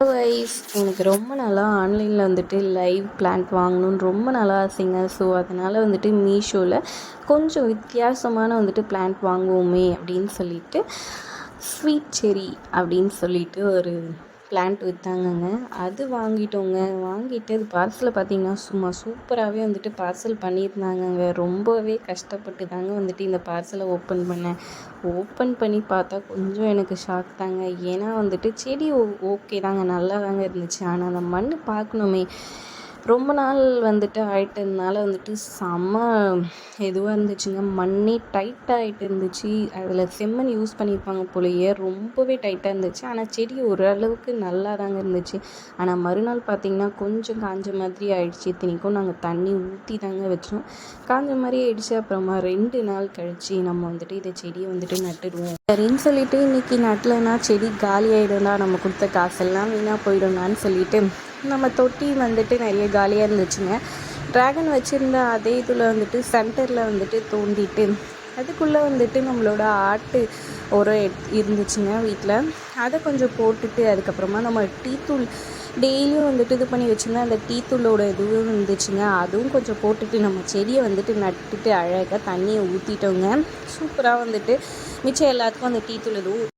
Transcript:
Wise எனக்கு ரொம்ப நாளாக ஆன்லைனில் வந்துட்டு லைவ் பிளான்ட் வாங்கணும்னு ரொம்ப நாளாக ஆசைங்க. ஸோ அதனால் வந்துட்டு மீஷோவில் கொஞ்சம் வித்தியாசமான வந்துட்டு பிளான்ட் வாங்குவோமே அப்படின்னு சொல்லிட்டு ஸ்வீட் செரி அப்படின்னு சொல்லிட்டு ஒரு பிளான்ட் விற்றாங்கங்க அது வாங்கிட்டோங்க. வாங்கிட்டு அது பார்சலை பார்த்தீங்கன்னா சும்மா சூப்பராகவே வந்துட்டு பார்சல் பண்ணியிருந்தாங்கங்க. ரொம்பவே கஷ்டப்பட்டு தாங்க வந்துட்டு இந்த பார்சலை ஓப்பன் பண்ணேன். ஓப்பன் பண்ணி பார்த்தா கொஞ்சம் எனக்கு ஷாக் தாங்க. ஏன்னா வந்துட்டு செடி ஓகே தாங்க. நல்லா தாங்க இருந்துச்சு. ஆனால் அந்த மண் பார்க்கணுமே. ரொம்ப நாள் வந்துட்டு ஆயிட்டதுனால வந்துட்டு செம்ம இதுவாக இருந்துச்சுங்க மண்ணே டைட்டாக ஆகிட்டு இருந்துச்சு. அதில் செம்மண் யூஸ் பண்ணியிருப்பாங்க போலயே ரொம்பவே டைட்டாக இருந்துச்சு. ஆனால் செடி ஓரளவுக்கு நல்லா தாங்க இருந்துச்சு. ஆனால் மறுநாள் பார்த்திங்கன்னா கொஞ்சம் காஞ்ச மாதிரி ஆயிடுச்சு. இத்தனைக்கும் நாங்கள் தண்ணி ஊற்றி தாங்க வச்சோம். காஞ்ச மாதிரி ஆயிடுச்சு. அப்புறமா ரெண்டு நாள் கழிச்சு நம்ம வந்துட்டு இதை செடியை வந்துட்டு நட்டுடுவோம். சரின்னு சொல்லிட்டு இன்றைக்கி நட்டலைன்னா செடி காலி ஆகிடும்டா நம்ம கொடுத்த காசெல்லாம் வீணாக போயிடும்னான்னு சொல்லிட்டு நம்ம தொட்டி வந்துட்டு நிறைய காலியாக இருந்துச்சுங்க. ட்ராகன் வச்சுருந்த அதே இதில் வந்துட்டு சென்டரில் வந்துட்டு தோண்டிட்டு அதுக்குள்ளே வந்துட்டு நம்மளோட ஆட்டு உரம் எட் இருந்துச்சுங்க வீட்டில் அதை கொஞ்சம் போட்டுட்டு அதுக்கப்புறமா நம்ம டீத்தூள் டெய்லியும் வந்துட்டு இது பண்ணி வச்சுருந்தா அந்த டீத்தூளோட இதுவும் இருந்துச்சுங்க. அதுவும் கொஞ்சம் போட்டுட்டு நம்ம செடியை வந்துட்டு நட்டுட்டு அழகாக தண்ணியை ஊற்றிட்டோங்க சூப்பராக வந்துட்டு மிச்சம் எல்லாத்துக்கும் அந்த டீத்தூள் தூள் இதுவும்